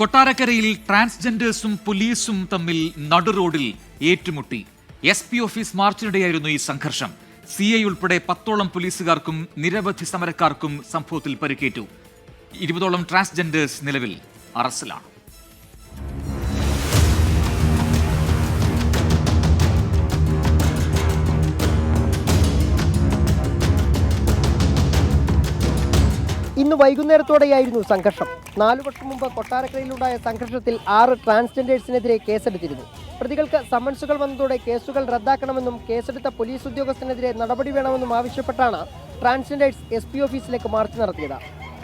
കൊട്ടാരക്കരയിൽ ട്രാൻസ്ജെൻഡേഴ്സും പോലീസും തമ്മിൽ നടുറോഡിൽ ഏറ്റുമുട്ടി. എസ് പി ഓഫീസ് മാർച്ചിനിടെയായിരുന്നു ഈ സംഘർഷം. സി ഐ ഉൾപ്പെടെ പത്തോളം പോലീസുകാർക്കും നിരവധി സമരക്കാർക്കും സംഭവത്തിൽ പരിക്കേറ്റു. ഇരുപതോളം ട്രാൻസ്ജെൻഡേഴ്സ് നിലവിൽ അറസ്റ്റിലാണ്. ഇന്ന് വൈകുന്നേരത്തോടെയായിരുന്നു സംഘർഷം. നാലു വർഷം മുമ്പ് കൊട്ടാരക്കരയിലുണ്ടായ സംഘർഷത്തിൽ ആറ് ട്രാൻസ്ജെൻഡേഴ്സിനെതിരെ കേസെടുത്തിരുന്നു. പ്രതികൾക്ക് സമൻസുകൾ വന്നതോടെ കേസുകൾ റദ്ദാക്കണമെന്നും കേസെടുത്ത പോലീസ് ഉദ്യോഗസ്ഥനെതിരെ നടപടി വേണമെന്നും ആവശ്യപ്പെട്ടാണ് ട്രാൻസ്ജെൻഡേഴ്സ് എസ് പി ഓഫീസിലേക്ക് മാർച്ച് നടത്തിയത്.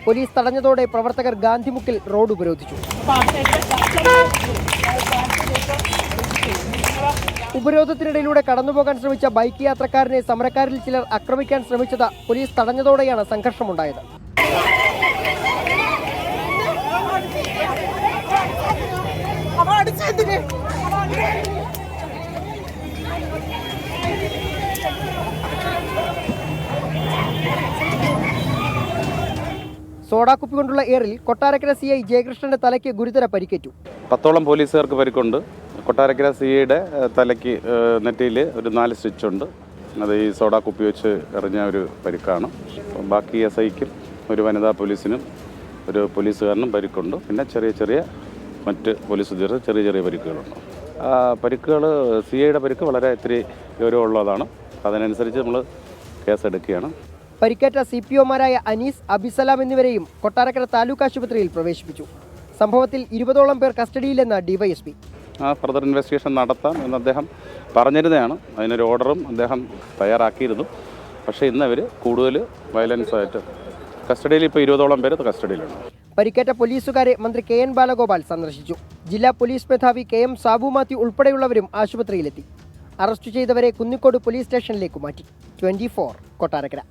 പോലീസ് തടഞ്ഞതോടെ പ്രവർത്തകർ ഗാന്ധിമുക്കിൽ റോഡ് ഉപരോധിച്ചു. ഉപരോധത്തിനിടയിലൂടെ കടന്നുപോകാൻ ശ്രമിച്ച ബൈക്ക് യാത്രക്കാരനെ സമരക്കാരിൽ ചിലർ ആക്രമിക്കാൻ ശ്രമിച്ചത് പോലീസ് തടഞ്ഞതോടെയാണ് സംഘർഷമുണ്ടായത്. അടിച്ചെന്തിന് സോഡാക്കുപ്പി കൊണ്ടുള്ള ഏറിൽ കൊട്ടാരക്കര സി ഐ ജയകൃഷ്ണന്റെ തലയ്ക്ക് ഗുരുതര പരിക്കേറ്റു. പത്തോളം പോലീസുകാർക്ക് പരിക്കുണ്ട്. കൊട്ടാരക്കര സി ഐയുടെ തലയ്ക്ക് നെറ്റിയിൽ ഒരു നാല് സ്റ്റിച്ച് ഉണ്ട്. അത് ഈ സോഡാ കുപ്പി വെച്ച് എറിഞ്ഞ ഒരു പരിക്കാണ്. ബാക്കി എസ് ഐക്കും ഒരു വനിതാ പോലീസിനും ഒരു പോലീസുകാരനും പരിക്കുണ്ട്. പിന്നെ ചെറിയ ചെറിയ മറ്റ് പോലീസ് ഉദ്യോഗസ്ഥർ ചെറിയ ചെറിയ പരിക്കുകളുണ്ട്. പരിക്കുകൾ സി ഐയുടെ പരിക്ക് വളരെ ഇത്തിരി ഗൗരവമുള്ളതാണ്. അതിനനുസരിച്ച് നമ്മൾ കേസെടുക്കുകയാണ്. പരിക്കേറ്റ സി പി ഒമാരായ അനീസ് അബിസലാം എന്നിവരെയും കൊട്ടാരക്കര താലൂക്ക് ആശുപത്രിയിൽ പ്രവേശിപ്പിച്ചു. സംഭവത്തിൽ ഇരുപതോളം പേർ കസ്റ്റഡിയിലെന്ന ഡിവൈഎസ്പി ആ ഫർദർ ഇൻവെസ്റ്റിഗേഷൻ നടത്താം എന്ന് അദ്ദേഹം പറഞ്ഞിരുന്നതാണ്. അതിനൊരു ഓർഡറും അദ്ദേഹം തയ്യാറാക്കിയിരുന്നു. പക്ഷേ ഇന്ന് അവർ കൂടുതൽ വയലൻസ് ആയിട്ട് കസ്റ്റഡിയിൽ ഇപ്പോൾ ഇരുപതോളം പേര് കസ്റ്റഡിയിലുണ്ട്. പരിക്കേറ്റ പോലീസുകാരെ മന്ത്രി കെ എൻ ബാലഗോപാൽ സന്ദർശിച്ചു. ജില്ലാ പോലീസ് മേധാവി കെ എം സാബു മാത്യു ഉൾപ്പെടെയുള്ളവരും ആശുപത്രിയിലെത്തി. അറസ്റ്റ് ചെയ്തവരെ കുന്നിക്കോട് പോലീസ് സ്റ്റേഷനിലേക്ക് മാറ്റി. Twenty four Kottarakkara.